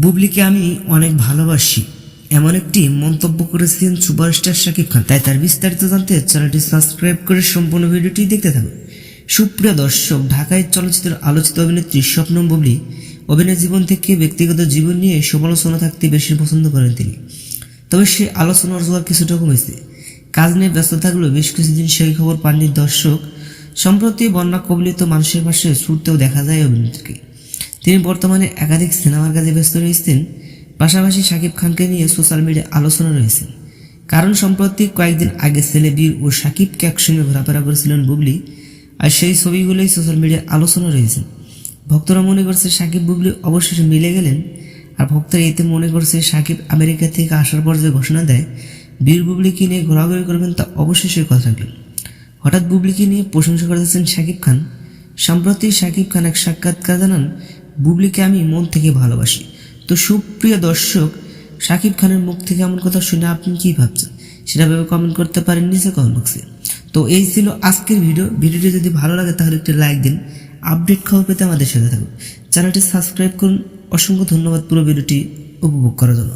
বুবলিকে আমি অনেক ভালোবাসি। এমন একটি মন্তব্য করেছেন সুপারস্টার শাকিব খান। তাই তার বিস্তারিত জানতে চ্যানেলটি সাবস্ক্রাইব করে সম্পূর্ণ ভিডিওটি দেখতে থাকুন। সুপ্রিয় দর্শক, ঢাকায় চলচ্চিত্রের আলোচিত অভিনেত্রী স্বপ্ন বুবলি অভিনয় জীবন থেকে ব্যক্তিগত জীবন নিয়ে সমালোচনা থাকতে বেশি পছন্দ করেন তিনি। তবে সে আলোচনার জোয়ার কিছুটা কমেছে। কাজ নিয়ে ব্যস্ত থাকলেও বেশ কিছুদিন সেই খবর পাননি দর্শক। সম্প্রতি বন্যা কবলিত মানুষের পাশে ছুটতেও দেখা যায় অভিনেত্রীকে। তিনি বর্তমানে একাধিক সিনেমার কাজে ব্যস্ত রয়েছেন, পাশাপাশি শাকিব খানকে নিয়ে সোশ্যাল মিডিয়ায় আলোচনা রয়েছে কারণ সম্প্রতি কয়েকদিন আগে ছেলে বীর ও শাকিবকে একসঙ্গে ঘোরাফেরা করেছিলেন বুবলি, আর সেই ছবিগুলোই সোশ্যাল মিডিয়ায় আলোচনা রয়েছে। ভক্তরা মনে করছে শাকিব, বুবলি অবশেষে মিলে গেলেন, আর ভক্তরা এতে মনে করছে শাকিব আমেরিকা থেকে আসার পর যে ঘোষণা দেয়, বীর বুবলিকে নিয়ে ঘোরাঘুরি করবেন তা অবশেষই কথা রাখলেন হঠাৎ বুবলিকে নিয়ে প্রশংসা করেছেন শাকিব খান। সম্প্রতি শাকিব খান এক সাক্ষাৎকার জানান বুবলিকে আমি মন থেকে ভালোবাসি। তো সুপ্রিয় দর্শক, শাকিব খানের মুখ থেকে এমন কথা শুনে আপনি কী ভাবছেন? সেটা ভেবে কমেন্ট করতে পারেন নিচে কমেন্ট বক্সে তো এই ছিল আজকের ভিডিও ভিডিওটি যদি ভালো লাগে তাহলে একটি লাইক দিন। আপডেট খবর পেতে আমাদের সাথে থাকুন। চ্যানেলটি সাবস্ক্রাইব করুন। অসংখ্য ধন্যবাদ পুরো ভিডিওটি উপভোগ করার জন্য।